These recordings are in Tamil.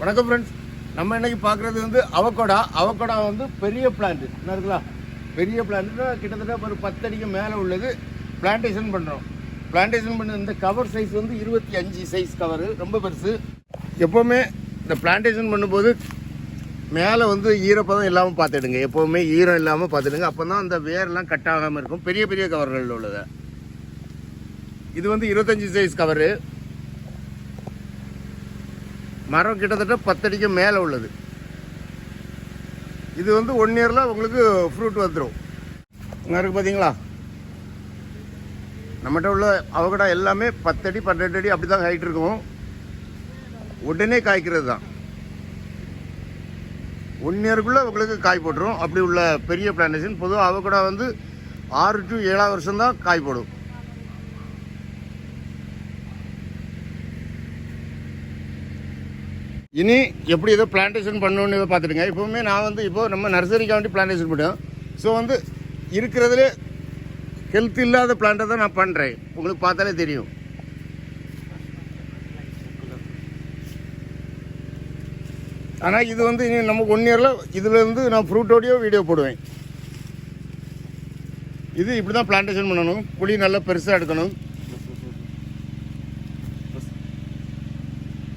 வணக்கம் ஃப்ரெண்ட்ஸ் நம்ம இன்னைக்கு பார்க்குறது வந்து அவக்கோடா அவக்கோடா வந்து பெரிய பிளான்ட் என்ன இருக்குல்ல பெரிய பிளான்ட்னா கிட்டத்தட்ட ஒரு பத்தடிக்கு மேலே உள்ளது. பிளான்டேஷன் பண்ணுறோம் பிளான்டேஷன் பண்ண இந்த கவர் சைஸ் வந்து இருபத்தி அஞ்சு சைஸ் கவர் ரொம்ப பெருசு. எப்போவுமே இந்த பிளான்டேஷன் பண்ணும்போது மேலே வந்து ஈரப்பதம் இல்லாமல் பார்த்துடுங்க. எப்போவுமே ஈரம் இல்லாமல் பார்த்துடுங்க. அப்போ தான் அந்த வேர்லாம் கட் ஆகாமல் இருக்கும். பெரிய பெரிய கவர்கள் உள்ளது. இது வந்து இருபத்தஞ்சி சைஸ் கவரு மரம் கிட்டத்தட்ட பத்தடிக்கு மேலே உள்ளது. இது வந்து ஒன் இயரில் உங்களுக்கு ஃப்ரூட் வந்துடும் இங்கே இருக்குது பார்த்தீங்களா நம்மகிட்ட உள்ள அவகடா எல்லாமே பத்தடி பன்னெண்டு அடி அப்படி தான் ஹைட் இருக்கும். உடனே காய்க்கிறது தான். ஒன் இயருக்குள்ளே உங்களுக்கு காய் போட்டுரும். அப்படி உள்ள பெரிய பிளான்டேஷன் பொதுவாக அவகடா வந்து ஆறு டு ஏழாவது வருஷம்தான் காய் போடும். இனி எப்படி ஏதோ பிளான்டேஷன் பண்ணணும்னு இதை பார்த்துடுங்க. இப்போவுமே நான் வந்து இப்போது நம்ம நர்சரிக்காக வேண்டி பிளான்டேஷன் பண்ணுவோம் ஸோ வந்து இருக்கிறதுலே ஹெல்த் இல்லாத பிளான்ட்டை தான் நான் பண்ணுறேன் உங்களுக்கு பார்த்தாலே தெரியும். ஆனால் இது வந்து இனி நமக்கு ஒன் இயரில் இதுலேருந்து நான் ஃப்ரூட்டோடையோ வீடியோ போடுவேன். இது இப்படி தான் பிளான்டேஷன் பண்ணணும். குழி நல்லா பெருசாக எடுக்கணும்.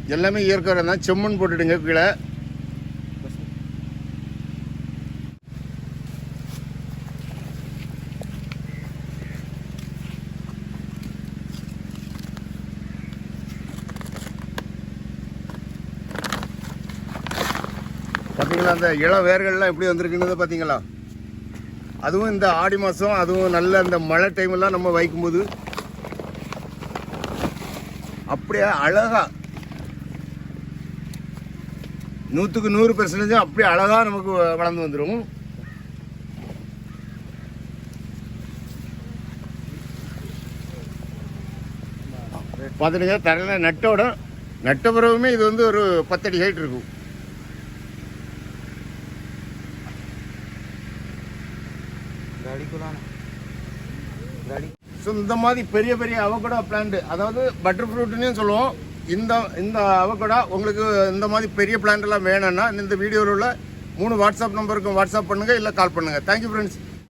எல்லாமே இயற்கை உரம் தான். செம்மண் போட்டுடுங்க கீழே. பார்த்தீங்களா அந்த இளம் வேர்கள்லாம் எப்படி வந்திருக்குன்னு பார்த்தீங்களா அதுவும் இந்த ஆடி மாதம் அதுவும் நல்ல அந்த மழை டைமெல்லாம் நம்ம வைக்கும்போது அப்படியே அழகாக நூற்றுக்கு நூறு பெர்சன்டேஜும் அப்படி அழகாக நமக்கு வளர்ந்து வந்துடும் பார்த்துட்டு தரையில் நட்டோட நட்ட பிறகுமே இது வந்து ஒரு பத்தடி ஹைட் இருக்கும். ஸோ இந்த மாதிரி பெரிய பெரிய அவகடா பிளான்ட் அதாவது பட்டர் ஃப்ரூட்னே சொல்லுவோம். இந்த இந்த அவகோடா உங்களுக்கு இந்த மாதிரி பெரிய plant எல்லாம் வேணும்னா இந்த வீடியோவில் உள்ள மூணு வாட்ஸ்அப் நம்பருக்கு வாட்ஸ்அப் பண்ணுங்கள் இல்லை கால் பண்ணுங்கள் தேங்க்யூ ஃப்ரெண்ட்ஸ்